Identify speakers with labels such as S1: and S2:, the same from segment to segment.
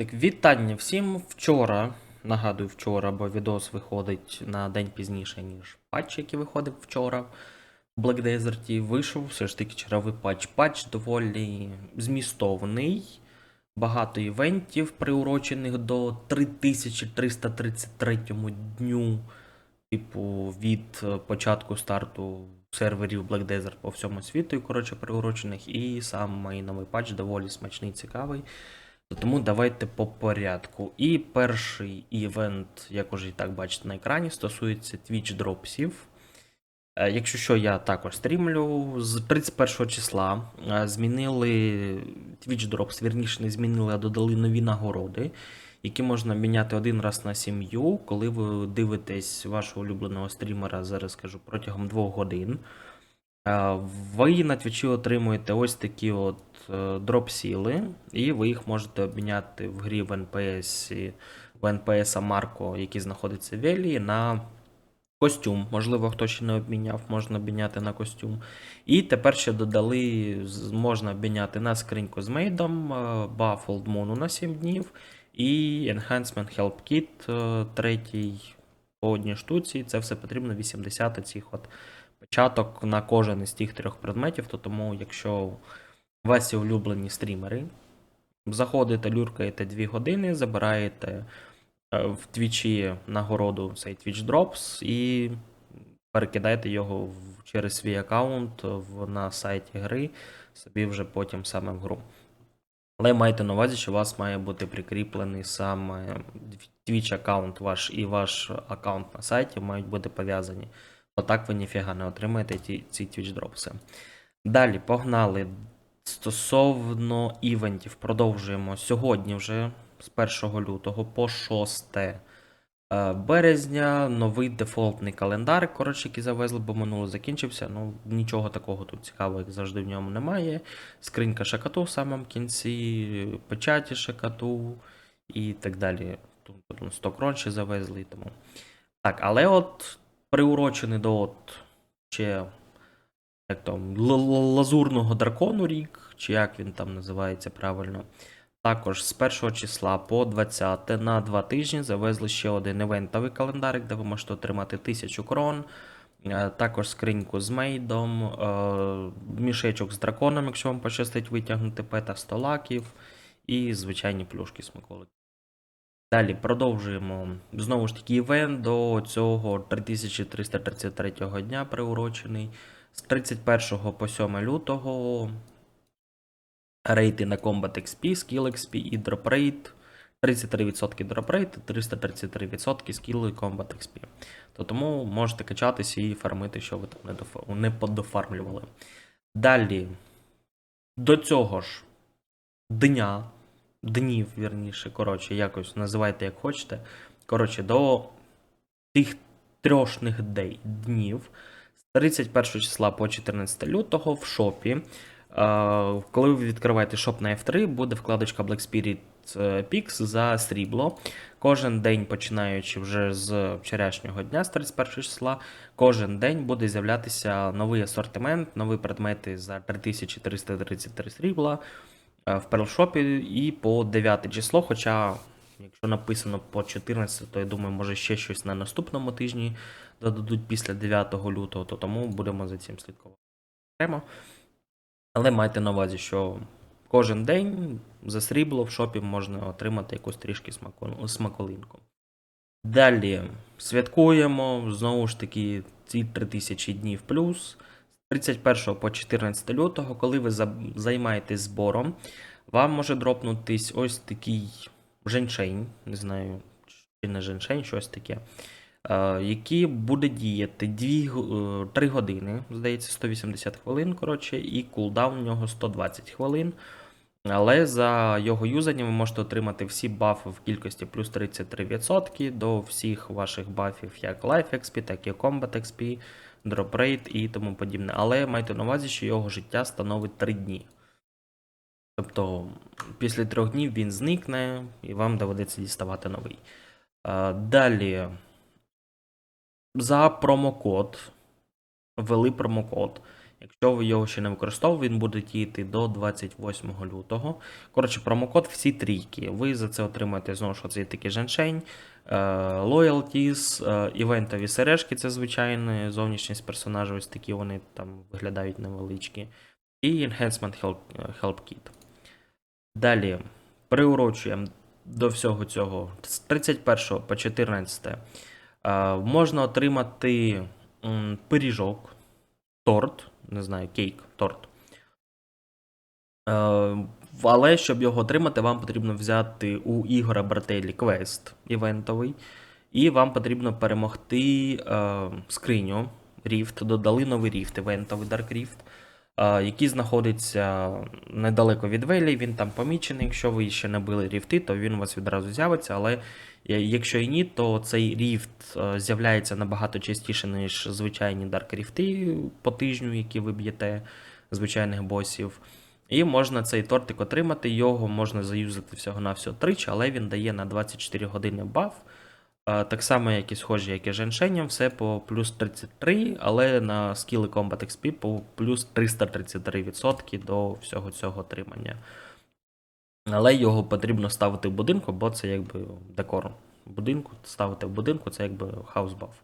S1: Так, вітання всім. Вчора, нагадую, вчора, бо відос виходить на день пізніше, ніж патч, який виходив вчора в Black Desert. Вийшов все ж таки черговий патч. Патч доволі змістовний. Багато івентів, приурочених до 3333 дню, типу, від е, початку старту серверів Black Desert по всьому світу, коротше, приурочених, і сам мій новий патч доволі смачний, цікавий. Тому давайте по порядку. І перший івент, як уже і так бачите на екрані, стосується Twitch дропсів. Е, Якщо що, я також стрімлю. З 31 числа е, змінили Twitch Drops, вірніше не змінили, а додали нові нагороди, які можна міняти один раз на сім'ю, коли ви дивитесь вашого улюбленого стрімера, зараз скажу, протягом двох годин. Е, Ви на твічі отримуєте ось такі от е, дроп-сіли, і ви їх можете обміняти в грі в НПС, в НПС Марко, який знаходиться в Елії, на костюм. Можливо, хто ще не обміняв, можна обміняти на костюм. І тепер ще додали, можна обміняти на скриньку з мейдом, баф Old Moon на 7 днів, і Enhancement Help Kit е, третій по одній штуці. Це все потрібно 80 цих от початок на кожен із тих трьох предметів, то тому, якщо є улюблені стрімери, заходите, люркаєте 2 години, забираєте е, в твічі нагороду цей Twitch Drops і перекидаєте його через свій аккаунт на сайті гри, собі вже потім саме в гру. Але майте на увазі, що у вас має бути прикріплений саме Twitch аккаунт ваш і ваш аккаунт на сайті мають бути пов'язані. Отак ви ніфіга не отримаєте ті, ці Twitch дропси. Далі погнали. Стосовно івентів, продовжуємо сьогодні вже з 1 лютого по 6 е, березня. Новий дефолтний календар, коротше, який завезли, бо минуло закінчився. Ну, нічого такого тут цікавого, як завжди, в ньому немає. Скринька шакату в самому кінці, печаті шакату і так далі. Тут тут 100 крон ще завезли і тому. Так, але от приурочений до от ще як там, лазурного дракону рік, чи як він там називається правильно. Також з 1 числа по 20 на 2 тижні завезли ще один івентовий календарик, де ви можете отримати 1000 крон. е, Також скриньку з мейдом, е, мішечок з драконом, якщо вам пощастить витягнути пета 100 лаків, і звичайні плюшки смаколики. Далі продовжуємо. Знову ж таки, івент до цього 3333 дня приурочений. З 31 по 7 лютого рейти на Combat XP, Skill XP і Drop Rate. 33% Drop Rate, 333% Skill і Combat XP. То тому можете качатися і фармити, що ви там не, дофа- не подофармлювали. Далі, до цього ж дня, днів, вірніше, коротше, якось називайте як хочете. Коротше, до тих трьошних днів з 31 числа по 14 лютого в шопі. е, Коли ви відкриваєте шоп на F3, буде вкладочка Black Spirit е, Pix за срібло. Кожен день, починаючи вже з вчорашнього дня, з 31 числа, кожен день буде з'являтися новий асортимент, нові предмети за 3333 срібла в перлшопі і по 9 число. Хоча, якщо написано по 14, то я думаю, може ще щось на наступному тижні додадуть після 9 лютого, то тому будемо за цим слідкувати. окремо. Але майте на увазі, що кожен день за срібло в шопі можна отримати якусь трішки смаколинку. Далі святкуємо знову ж таки ці 3000 днів плюс. З 31 по 14 лютого, коли ви займаєтесь збором, вам може дропнутись ось такий женьшень, не знаю, чи не женьшень, щось таке, е, який буде діяти 2, 3 години, здається, 180 хвилин, коротше, і кулдаун у нього 120 хвилин. Але за його юзання ви можете отримати всі бафи в кількості плюс 33% до всіх ваших бафів, як Life XP, так і Combat XP, Rate і тому подібне. Але майте на увазі, що його життя становить 3 дні. Тобто після трьох днів він зникне і вам доведеться діставати новий. Е, Далі за промокод ввели промокод, Якщо ви його ще не використовували, він буде діяти до 28 лютого. Коротше, промокод всі трійки. Ви за це отримаєте знову ж цей такий женшень, е, loyalties, е, івентові сережки, це звичайно, зовнішність персонажа, ось такі вони там виглядають невеличкі. І Enhancement Help, Help Kit. Далі приурочуємо до всього цього з 31 по 14 е, можна отримати пиріжок, торт, не знаю, кейк, торт. Е, але щоб його отримати, вам потрібно взяти у Ігора Брателі квест івентовий, і вам потрібно перемогти е, скриню Ріфт. додали новий ріфт, івентовий Dark Rift, який знаходиться недалеко від Велі, він там помічений. Якщо ви ще не били ріфти, то він у вас відразу з'явиться. Але якщо і ні, то цей ріфт з'являється набагато частіше, ніж звичайні Dark ріфти по тижню, які ви б'єте звичайних босів. І можна цей тортик отримати, його можна заюзати всього-навсього тричі, але він дає на 24 години баф. Так само, як і схожі, як і женшеням, все по плюс 33, але на скіли Combat XP по плюс 333% до всього цього отримання. Але його потрібно ставити в будинку, бо це якби декор будинку. Ставити в будинку це якби хаус баф.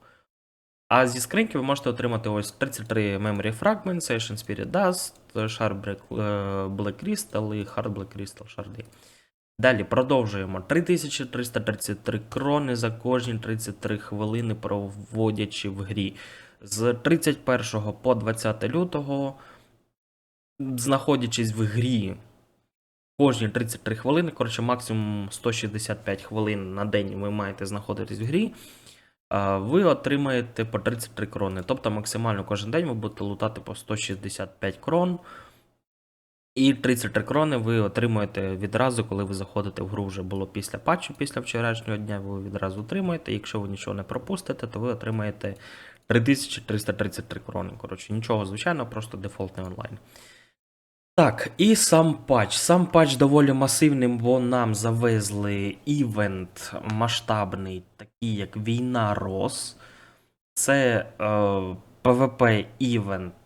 S1: А зі скриньки ви можете отримати ось 33 Memory Fragments, Session Spirit Dust, Black, е, Black Crystal і Hard Black Crystal шарди. Далі продовжуємо. 3333 крони за кожні 33 хвилини, проводячи в грі. З 31 по 20 лютого, знаходячись в грі кожні 33 хвилини, коротше, максимум 165 хвилин на день ви маєте знаходитись в грі. Ви отримаєте по 33 крони. Тобто максимально кожен день ви будете лутати по 165 крон. І 33 крони ви отримуєте відразу, коли ви заходите в гру вже було після патчу, після вчорашнього дня, ви відразу отримуєте. Якщо ви нічого не пропустите, то ви отримаєте 3333 крони. Коротше, нічого звичайного, просто дефолтний онлайн. Так, і сам патч. Сам патч доволі масивний, бо нам завезли івент масштабний, такий як Війна Рос. Це е, PvP івент е,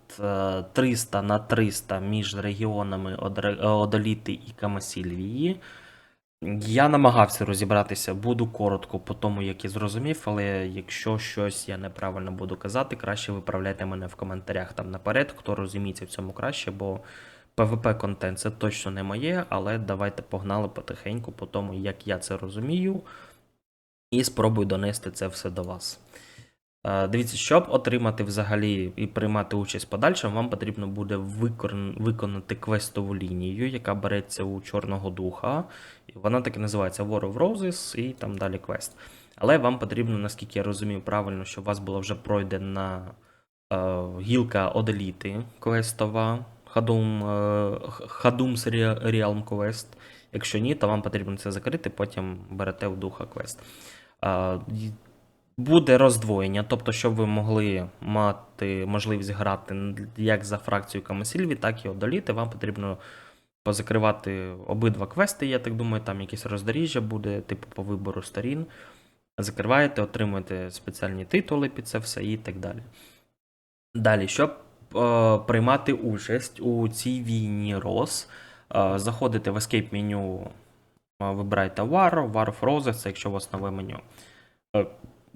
S1: 300 на 300 між регіонами е, Одоліти і Камасільвії. Я намагався розібратися, буду коротко по тому, як я зрозумів, але якщо щось я неправильно буду казати, краще виправляйте мене в коментарях там наперед, хто розуміється в цьому краще, бо PvP контент це точно не моє, але давайте погнали потихеньку по тому, як я це розумію, і спробую донести це все до вас. Е, Дивіться, щоб отримати взагалі і приймати участь подальше, вам потрібно буде виконати квестову лінію, яка береться у Чорного Духа. Вона так і називається War of Roses, і там далі квест. Але вам потрібно, наскільки я розумію правильно, щоб у вас була вже пройдена е, гілка Оделіти квестова, Хадум, е, Хадумс Realm Quest. Якщо ні, то вам потрібно це закрити, потім берете в духа квест. Е, Буде роздвоєння, тобто, щоб ви могли мати можливість грати як за фракцію Камасільві, так і одоліти. Вам потрібно позакривати обидва квести, я так думаю, там якесь роздоріжжя буде, типу по вибору сторін. Закриваєте, отримуєте спеціальні титули під це все і так далі. Далі, щоб е, приймати участь у цій війні ROS, е, заходите в Escape меню, е, вибирайте War, War of Roses, це якщо у вас нове меню.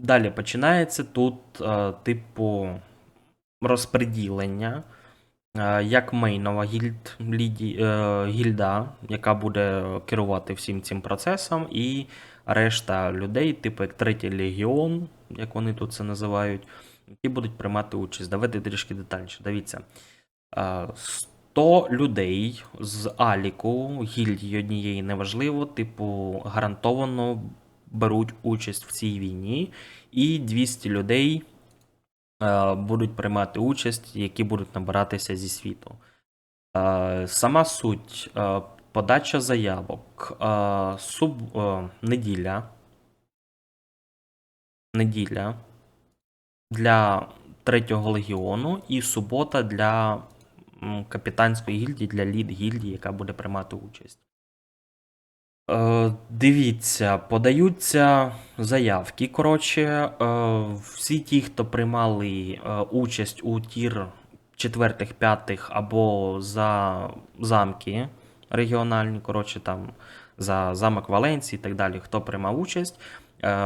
S1: Далі починається тут, е, типу, розподілення, е, як мейнова гільд, ліді, е, гільда, яка буде керувати всім цим процесом, і решта людей, типу як третій легіон, як вони тут це називають, які будуть приймати участь. Давайте трішки детальніше. Дивіться. Е, 100 людей з Аліку, гільдії однієї неважливо, типу, гарантовано беруть участь в цій війні, і 200 людей е, будуть приймати участь, які будуть набиратися зі світу. Е, сама суть е, подача заявок, суб, неділя. Неділя для третього легіону і субота для капітанської гільдії, для лід гільдії, яка буде приймати участь. Е, дивіться, подаються заявки. Коротше, е, всі ті, хто приймали е, участь у тір четвертих, п'ятих або за замки регіональні, коротше, там за замок Валенції і так далі, хто приймав участь.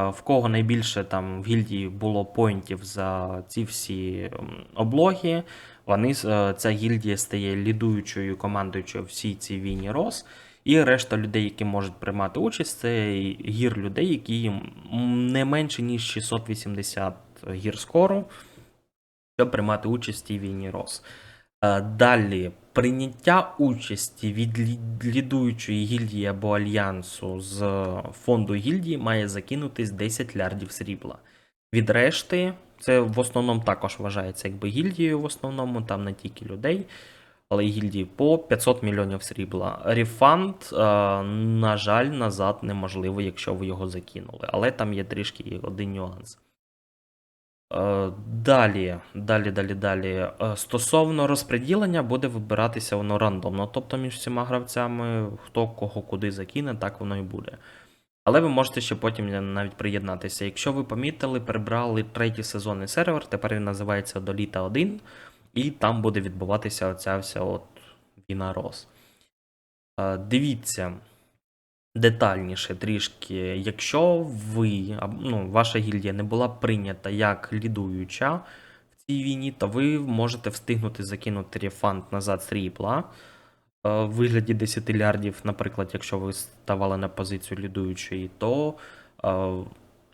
S1: В кого найбільше там в гільдії було поінтів за ці всі облоги, вони, ця гільдія стає лідуючою командуючою всій цій війні Рос. І решта людей, які можуть приймати участь, це гір людей, які не менше, ніж 680 гір скору, щоб приймати участь в війні Рос. Е, Далі прийняття участі від лідуючої гільдії або альянсу з фонду гільдії має закинутись 10 лярдів срібла. Від решти, це в основному також вважається якби гільдією, в основному, там не тільки людей, гільдії по 500 мільйонів срібла. Рефанд, е, на жаль, назад неможливо, якщо ви його закинули. Але там є трішки один нюанс. Е, Далі, далі, далі, далі. Е, Стосовно розподілення, буде вибиратися воно рандомно, тобто між всіма гравцями, хто кого куди закине, так воно і буде. Але ви можете ще потім навіть приєднатися. Якщо ви помітили, прибрали третій сезонний сервер, тепер він називається Доліта 1, і там буде відбуватися оця вся от війна Рос. Е, Дивіться детальніше трішки. Якщо ви, ну, ваша гільдія не була прийнята як лідуюча в цій війні, то ви можете встигнути закинути рефанд назад е, в вигляді 10 лярдів, наприклад, якщо ви ставали на позицію лідуючої, то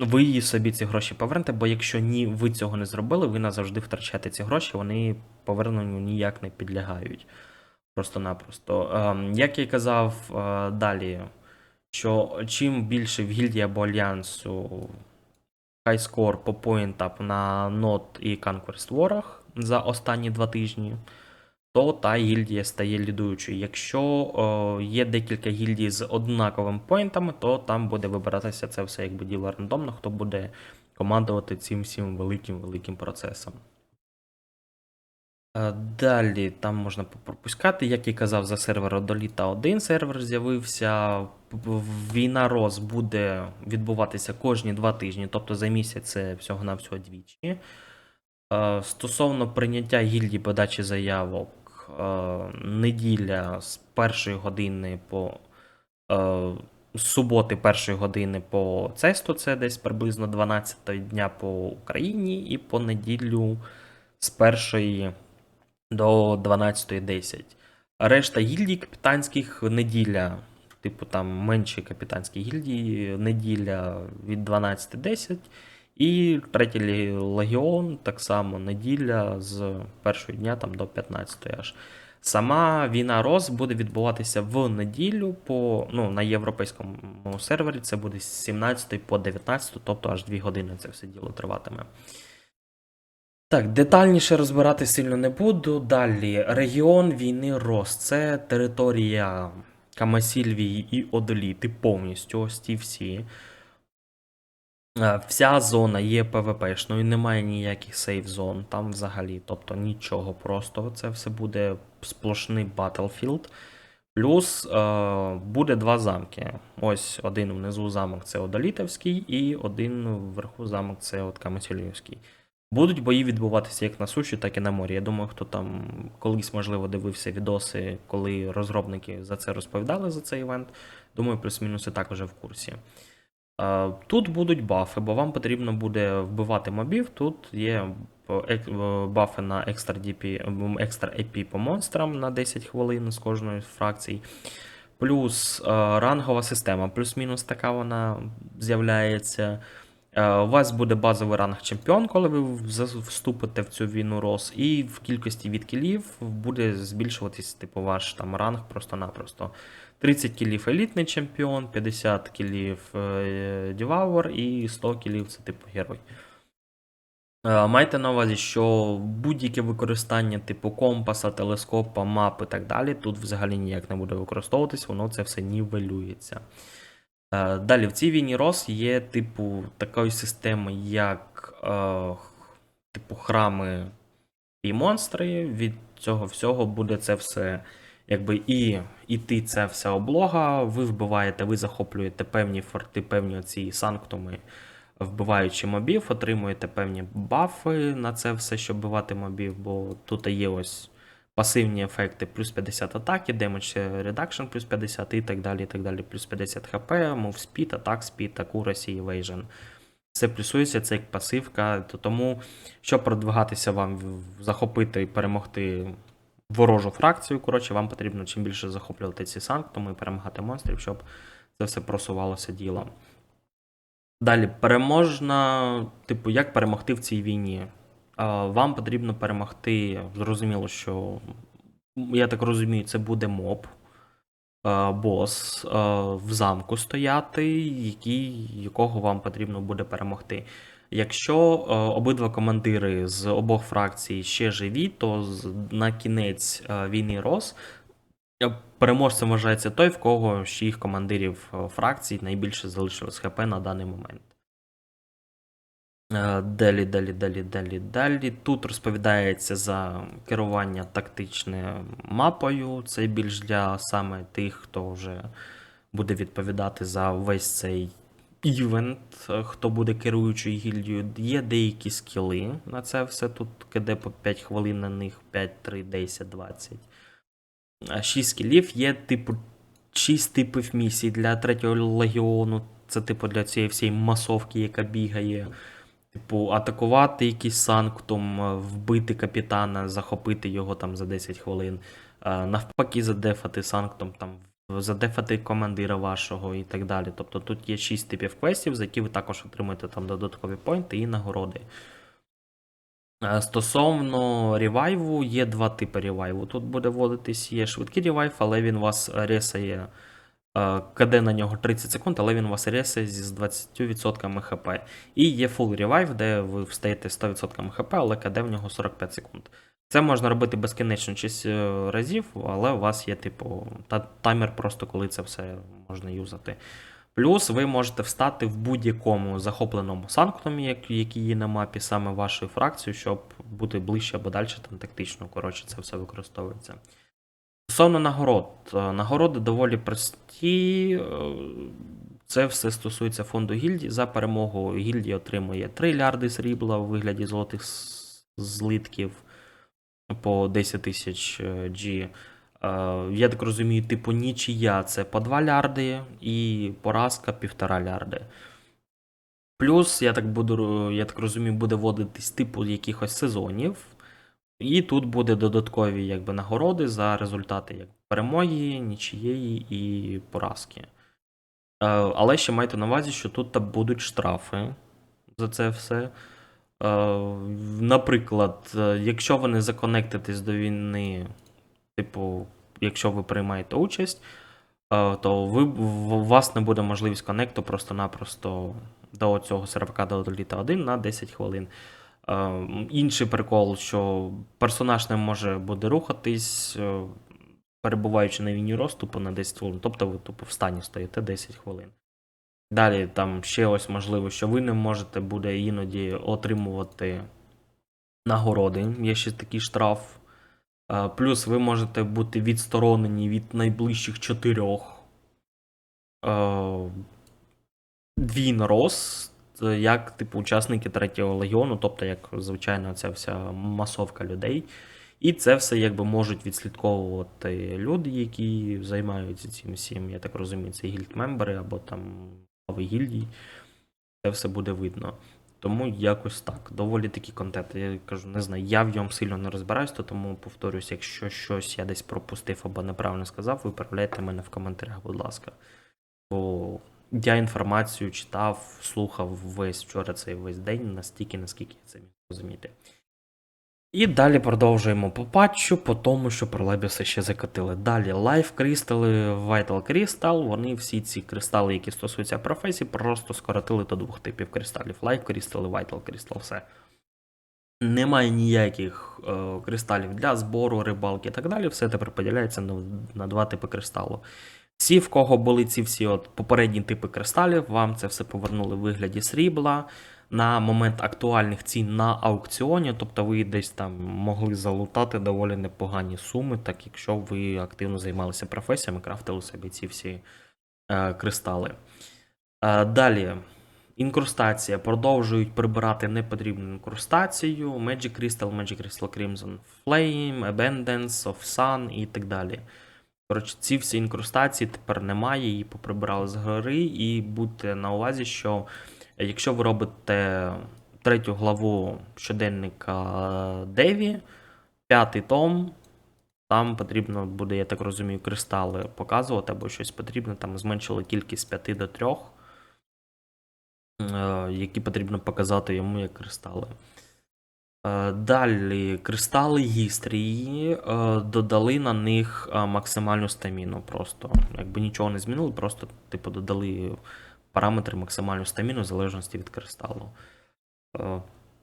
S1: ви її собі ці гроші повернете, бо якщо ні, ви цього не зробили, ви назавжди втрачаєте ці гроші, вони поверненню ніяк не підлягають. Просто-напросто. Ем, Як я казав е, далі, що чим більше в гільдії або альянсу хайскор по поінтап на нот і Conquest ворах за останні два тижні, то та гільдія стає лідуючою. Якщо о, є декілька гільдій з однаковими поінтами, то там буде вибиратися це все якби діло рандомно, хто буде командувати цим всім великим великим процесом. Е, Далі там можна пропускати, як і казав, за сервер Одоліта 1 сервер з'явився. Війна Роз буде відбуватися кожні два тижні, тобто за місяць це всього-навсього двічі. Е, Стосовно прийняття гільдії подачі заявок, неділя з першої години по е, суботи першої години по цесту, це десь приблизно 12 дня по Україні, і по неділю з першої до 12.10. Решта гільдій капітанських неділя, типу там менші капітанські гільдії, неділя від 12.10. І третій легіон так само неділя з першого дня там, до 15 аж. Сама війна Роз буде відбуватися в неділю по, ну, на європейському сервері. Це буде з 17 по 19, тобто аж 2 години це все діло триватиме. Так, детальніше розбирати сильно не буду. Далі, регіон війни Рос. Це територія Камасільвії і Одоліти повністю. Ось ті всі. Е, Вся зона є ПВПшною, немає ніяких сейф зон там взагалі. Тобто нічого просто. Це все буде сплошний Battlefield. Плюс е, буде два замки. Ось один внизу замок це Одолітовський, і один вверху замок це от Камасільівський. Будуть бої відбуватися як на суші, так і на морі. Я думаю, хто там колись, можливо, дивився відоси, коли розробники за це розповідали за цей івент. Думаю, плюс-мінус і так вже в курсі. Е, Тут будуть бафи, бо вам потрібно буде вбивати мобів. Тут є е, е, бафи на екстра DP, екстра EP по монстрам на 10 хвилин з кожної з фракцій. Плюс рангова система, плюс-мінус така вона з'являється. У вас буде базовий ранг чемпіон, коли ви вступите в цю війну Рос, і в кількості від кілів буде збільшуватись типу ваш там ранг просто-напросто. 30 кілів елітний чемпіон, 50 кілів е, Дівауер і 100 кілів це типу герой. Е, Майте на увазі, що будь-яке використання типу компаса, телескопа, мап і так далі, тут взагалі ніяк не буде використовуватись, воно це все нівелюється. Е, Далі, в цій війні Рос є, типу, такої системи, як типу храми і монстри. Від цього всього буде це все, якби і іти ця вся облога. Ви вбиваєте, ви захоплюєте певні форти, певні ці санктуми вбиваючи мобів, отримуєте певні бафи на це все, щоб вбивати мобів, бо тут є ось пасивні ефекти плюс 50 атаки, damage reduction плюс 50 і так далі, і так далі, плюс 50 хп, move speed, attack speed, accuracy, evasion. Все плюсується, це як пасивка, то тому, щоб продвигатися вам, захопити і перемогти ворожу фракцію, коротше, вам потрібно чим більше захоплювати ці санктуми і перемагати монстрів, щоб це все просувалося ділом. Далі, переможна, типу, як перемогти в цій війні? Вам потрібно перемогти, зрозуміло, що я так розумію, це буде моб, бос в замку стояти, який, якого вам потрібно буде перемогти. Якщо е, обидва командири з обох фракцій ще живі, то на кінець е, війни Рос е, переможцем вважається той, в кого ще їх командирів е, фракцій найбільше залишилось ХП на даний момент. Е, Далі, далі, далі, далі, далі. Тут розповідається за керування тактичною мапою. Це більш для саме тих, хто вже буде відповідати за весь цей івент, е, хто буде керуючою гільдією. Є деякі скіли на це все. Тут киде по 5 хвилин на них, 5, 3, 10, 20. 6 скілів є, типу, 6 типів місій для третього легіону. Це, типу, для цієї всієї масовки, яка бігає. Типу, атакувати якийсь санктум, е, вбити капітана, захопити його там за 10 хвилин. Е, Навпаки, задефати санктум, там, задефати командира вашого і так далі. Тобто тут є 6 типів квестів, за які ви також отримуєте там додаткові поінти і нагороди. Е, Стосовно ревайву, є два типи ревайву. Тут буде вводитись є швидкий ревайв, але він вас ресає. Е, КД на нього 30 секунд, але він вас ресає з 20% хп. І є full revive, де ви встаєте 100% хп, але КД в нього 45 секунд. Це можна робити безкінечно 6 е, разів, але у вас є, типу, та таймер просто коли це все можна юзати. Плюс ви можете встати в будь-якому захопленому санктумі, який є на мапі, саме вашої фракції, щоб бути ближче або далі там тактично. Коротше, це все використовується. Стосовно нагород. Е, Нагороди доволі прості. е, Це все стосується фонду гільдії. За перемогу гільдія отримує 3 лярди срібла у вигляді золотих злитків по 10 тисяч е, G. Я так розумію, типу нічия це по 2 лярди і поразка 1,5 лярди. Плюс, я так буду, я так розумію, буде вводитись типу якихось сезонів. І тут буде додаткові якби, нагороди за результати як перемоги, нічиєї і поразки. Е, Але ще майте на увазі, що тут будуть штрафи за це все. Е, Наприклад, е, якщо ви не законектитесь до війни, типу, якщо ви приймаєте участь, то ви, у вас не буде можливість коннекту просто-напросто до цього сервака до Літа 1 на 10 хвилин. Е, Інший прикол, що персонаж не може буде рухатись, е, перебуваючи на війні розступу на 10 хвилин. Тобто ви тупо в стані стоїте 10 хвилин. Далі там ще ось можливо, що ви не можете буде іноді отримувати нагороди. Є ще такий штраф. Е, Плюс ви можете бути відсторонені від найближчих чотирьох війн Рос, це як типу учасники третього легіону, тобто, як звичайно, ця вся масовка людей. І це все якби можуть відслідковувати люди, які займаються цим всім, я так розумію, це гільдмембери або там глави гільдій. Це все буде видно. Тому якось так. Доволі такий контент. Я кажу, не знаю, я в ньому сильно не розбираюсь, то тому повторюсь, якщо щось я десь пропустив або неправильно сказав, виправляйте мене в коментарях, будь ласка. Бо я інформацію читав, слухав весь вчора цей весь день, настільки, наскільки я це міг розуміти. І далі продовжуємо по патчу, по тому, що пролебіси ще закатили. Далі Life Crystal, Vital Crystal, вони всі ці кристали, які стосуються професій, просто скоротили до двох типів кристалів: Crystal і Vital Crystal, все. Немає ніяких е, кристалів для збору, рибалки і так далі. Все тепер поділяється на, на два типи кристалу. Всі, в кого були ці всі от попередні типи кристалів, вам це все повернули в вигляді срібла на момент актуальних цін на аукціоні, тобто ви десь там могли залутати доволі непогані суми, так якщо ви активно займалися професіями, крафтили собі ці всі е, кристали. Е, далі. Інкрустація. Продовжують прибирати непотрібну інкрустацію. Magic Crystal, Magic Crystal Crimson Flame, Abundance, of Sun і так далі. Коротше, ці всі інкрустації тепер немає, її поприбирали з гори, і будьте на увазі, що якщо ви робите третю главу щоденника Деві, п'ятий том, там потрібно буде, я так розумію, кристали показувати або щось потрібно. Там зменшили кількість з 5 до 3, е, які потрібно показати йому як кристали. Е, Далі кристали гістрії е, додали на них е, максимальну стаміну. Просто якби нічого не змінили, просто типу додали параметри максимальну стаміну в залежності від кристалу.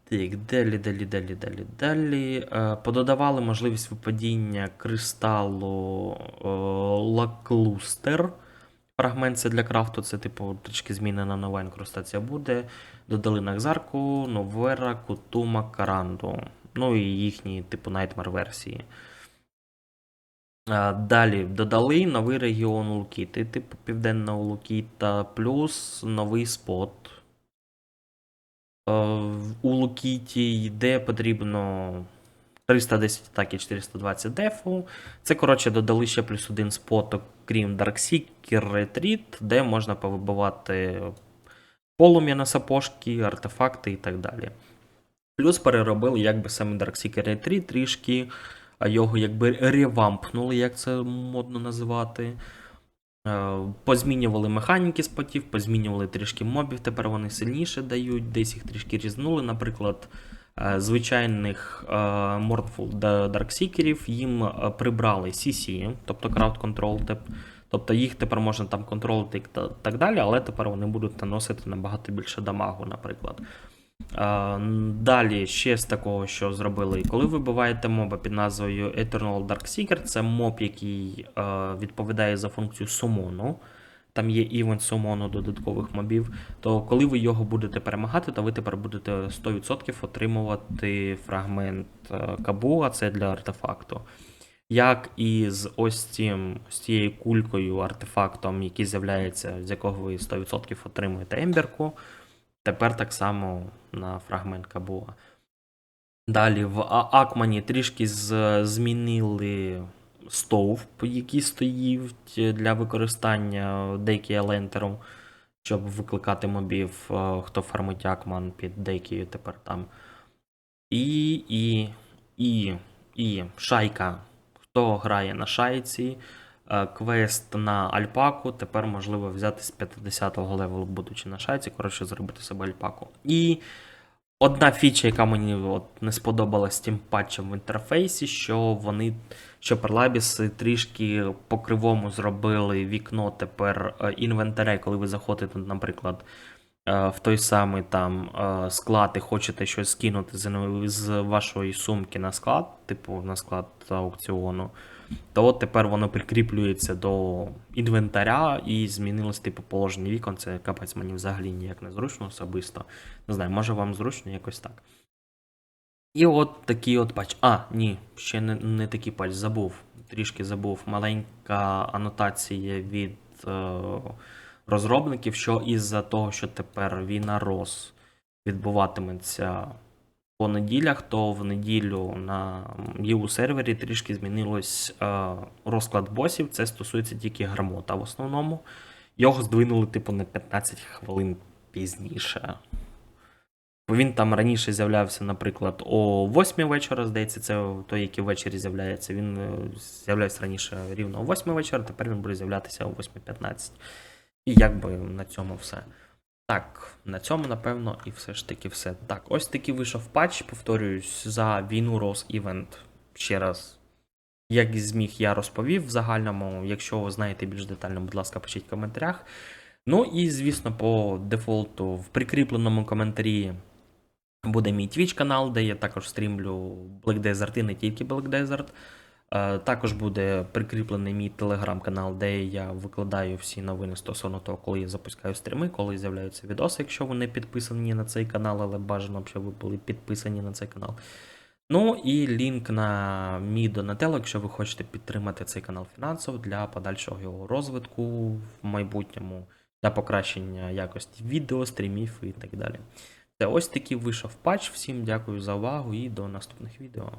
S1: Так, далі, далі, далі, далі, далі. Пододавали можливість випадіння кристалу лаклустер. Фрагмент для крафту, це типу трішки змінена нова інкрустація буде. Додали Нахзарку, Новера, Кутума, Каранду. Ну і їхні, типу, Nightmare версії. Далі додали новий регіон Лукіти, типу Південна Лукіта, плюс новий спот. У Лукіті, де потрібно 310 атаки, 420 дефу. Це, коротше, додали ще плюс один спот, окрім Darkseeker Retreat, де можна повибивати полум'я на сапожки, артефакти і так далі. Плюс переробили якби саме Darkseeker Retreat трішки, а його якби ревампнули, як це модно називати. Е, Позмінювали механіки спотів, позмінювали трішки мобів, тепер вони сильніше дають, десь їх трішки різнули. Наприклад, е, звичайних е, Mordful Darkseekerів їм прибрали CC, тобто Crowd Control, тип- тобто їх тепер можна там контролити і та- так далі, але тепер вони будуть наносити набагато більше дамагу, наприклад. Далі ще з такого, що зробили, коли ви вбиваєте моба під назвою Eternal Darkseeker, це моб, який відповідає за функцію сумону. Там є івент сумону додаткових мобів. То коли ви його будете перемагати, то ви тепер будете 100% отримувати фрагмент е, Кабуа, це для артефакту. Як і з ось цим, з цією кулькою артефактом, який з'являється, з якого ви 100% отримуєте ембірку, тепер так само на фрагмент Кабуа. Далі в Акмані трішки змінили стовп, який стоїть для використання деякі елентером, щоб викликати мобів, е, хто фармить Акман під деякою тепер там. І, і, і, і шайка. Хто грає на шайці, е, квест на альпаку, тепер можливо взяти з 50-го левелу, будучи на шайці, коротше, зробити себе альпаку. І одна фіча, яка мені от не сподобалась тим патчем в інтерфейсі, що вони, що Перлабіси трішки по-кривому зробили вікно тепер е, інвентаря, коли ви заходите, наприклад, в той самий там е, склад і хочете щось скинути з вашої сумки на склад, типу на склад аукціону, то от тепер воно прикріплюється до інвентаря і змінилось типу положення вікон. Це капець мені взагалі ніяк не зручно особисто. Не знаю, може вам зручно якось так. І от такий от патч. А, ні, ще не, не такий патч, забув. Трішки забув. Маленька анотація від е, розробників, що із-за того, що тепер війна роз відбуватиметься по неділях, то в неділю на EU сервері трішки змінилось е, розклад босів. Це стосується тільки гармота в основному. Його здвинули, типу, на 15 хвилин пізніше. Бо він там раніше з'являвся, наприклад, о 8 вечора, здається, це той, який ввечері з'являється. Він е, з'являвся раніше рівно о 8 вечора, тепер він буде з'являтися о 8.15. І якби на цьому все. Так, на цьому, напевно, і все ж таки все. Так, ось таки вийшов патч, повторююсь, за війну Рос Івент. Ще раз. Як зміг, я розповів в загальному. Якщо ви знаєте більш детально, будь ласка, пишіть в коментарях. Ну і, звісно, по дефолту в прикріпленому коментарі буде мій Twitch канал, де я також стрімлю Black Desert і не тільки Black Desert. Е, Також буде прикріплений мій телеграм-канал, де я викладаю всі новини стосовно того, коли я запускаю стріми, коли з'являються відоси, якщо ви не підписані на цей канал, але бажано, щоб ви були підписані на цей канал. Ну і лінк на мій Донателло, якщо ви хочете підтримати цей канал фінансово для подальшого його розвитку в майбутньому. для покращення якості відео, стрімів і так далі. Це ось такий вийшов патч. Всім дякую за увагу і до наступних відео.